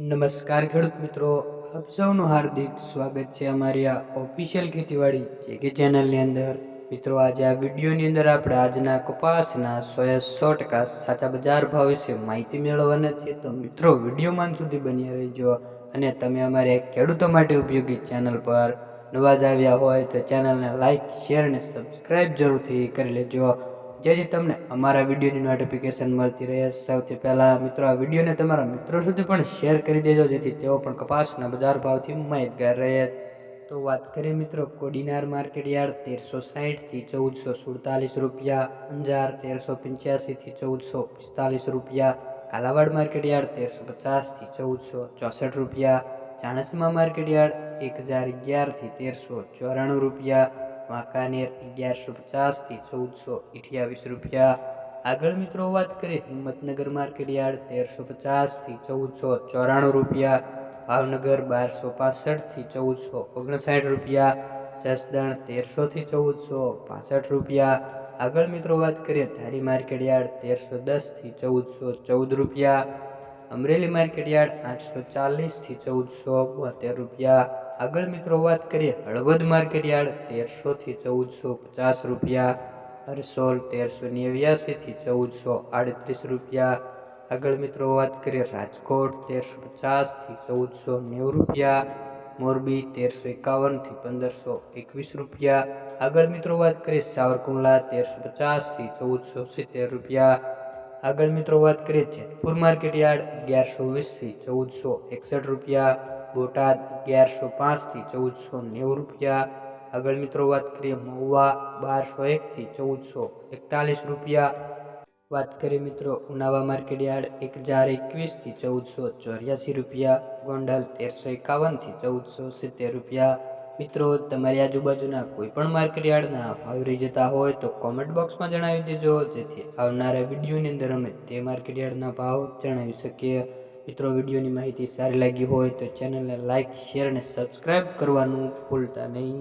નમસ્કાર ખેડૂત મિત્રો, આપ સૌનું હાર્દિક સ્વાગત છે અમારી આ ઓફિશિયલ ખેતીવાડી જે કે ચેનલની અંદર. મિત્રો, આજે આ વિડીયોની અંદર આપણે આજના કપાસના સોયા સો ટકા સાચા બજાર ભાવ વિશે માહિતી મેળવવાના છીએ. તો મિત્રો વિડીયોમાં સુધી બન્યા રહીજો અને તમે અમારી ખેડૂતો માટે ઉપયોગી ચેનલ પર નવા જ આવ્યા હોય તો ચેનલને લાઇક શેર અને સબસ્ક્રાઈબ જરૂરથી કરી લેજો. જેથી તમને અમારા વિડીયોની નોટિફિકેશન મળતી રહે, સૌથી પહેલાં મિત્રો આ વિડીયોને તમારા મિત્રો સુધી પણ શેર કરી દેજો, જેથી તેઓ પણ કપાસના બજાર ભાવથી માહિતગાર રહે. તો વાત કરીએ મિત્રો, કોડીનાર માર્કેટ યાર્ડ તેરસો સાહીઠથી ચૌદસો સુડતાલીસ રૂપિયા, અંજાર તેરસો પંચ્યાસીથી ચૌદસો પિસ્તાલીસ રૂપિયા, કાલાવાડ માર્કેટ યાર્ડ તેરસો પચાસથી ચૌદસો ચોસઠ રૂપિયા, ચાણસમા માર્કેટ યાર્ડ એક હજાર અગિયારથી તેરસો ચોરાણું રૂપિયા વાંકાનેર અગિયારસો પચાસથી ચૌદસો અઠ્યાવીસ રૂપિયા. આગળ મિત્રો વાત કરીએ હિંમતનગર માર્કેટ યાર્ડ તેરસો પચાસથી ચૌદસો ચોરાણું રૂપિયા. ભાવનગર બારસો પાસઠથી ચૌદસો ઓગણસાઠ રૂપિયા. જસદણ તેરસોથી ચૌદસો પાસઠ રૂપિયા. આગળ મિત્રો વાત કરીએ ધારી માર્કેટ યાર્ડ તેરસો દસથી ચૌદસો ચૌદ રૂપિયા. અમરેલી માર્કેટ યાર્ડ આઠસો ચાલીસથી ચૌદસો બોતેર રૂપિયા. આગળ મિત્રો વાત કરીએ હળવદ માર્કેટ યાર્ડ તેરસોથી ચૌદસો પચાસ રૂપિયા. હરસોલ તેરસો નેવ્યાસીથી ચૌદસો આડત્રીસ રૂપિયા. આગળ મિત્રો વાત કરીએ રાજકોટ, તેરસો પચાસથી ચૌદસો નેવું રૂપિયા. મોરબી, તેરસો એકાવનથી પંદરસો એકવીસ રૂપિયા. આગળ મિત્રો વાત કરીએ સાવરકુંડલા, તેરસો પચાસથી ચૌદસો સિત્તેર રૂપિયા. આગળ મિત્રો વાત કરીએ જેતપુર માર્કેટ યાર્ડ, અગિયારસો વીસથી ચૌદસો એકસઠ રૂપિયા. બોટાદ અગિયારસો પાંચથી ચૌદસો નેવું રૂપિયા. આગળ મિત્રો વાત કરીએ મહુવા બારસો એકથી ચૌદસો એકતાલીસ રૂપિયા. વાત કરીએ મિત્રો ઉનાવા માર્કેટ યાર્ડ એક હજાર એકવીસથી ચૌદસો ચોર્યાસી રૂપિયા. ગોંડલ તેરસો એકાવનથી ચૌદસો સિત્તેર રૂપિયા. મિત્રો તમારી આજુબાજુના કોઈ પણ માર્કેટ ભાવ રહી જતા હોય તો કોમેન્ટ બોક્સમાં જણાવી દેજો, જેથી આવનારા વિડીયોની અંદર અમે તે માર્કેટ યાર્ડના ભાવ જણાવી શકીએ. મિત્રો, વિડીયોની માહિતી સારી લાગી હોય તો ચેનલને લાઇક શેર અને સબસ્ક્રાઈબ કરવાનું ભૂલતા નહીં.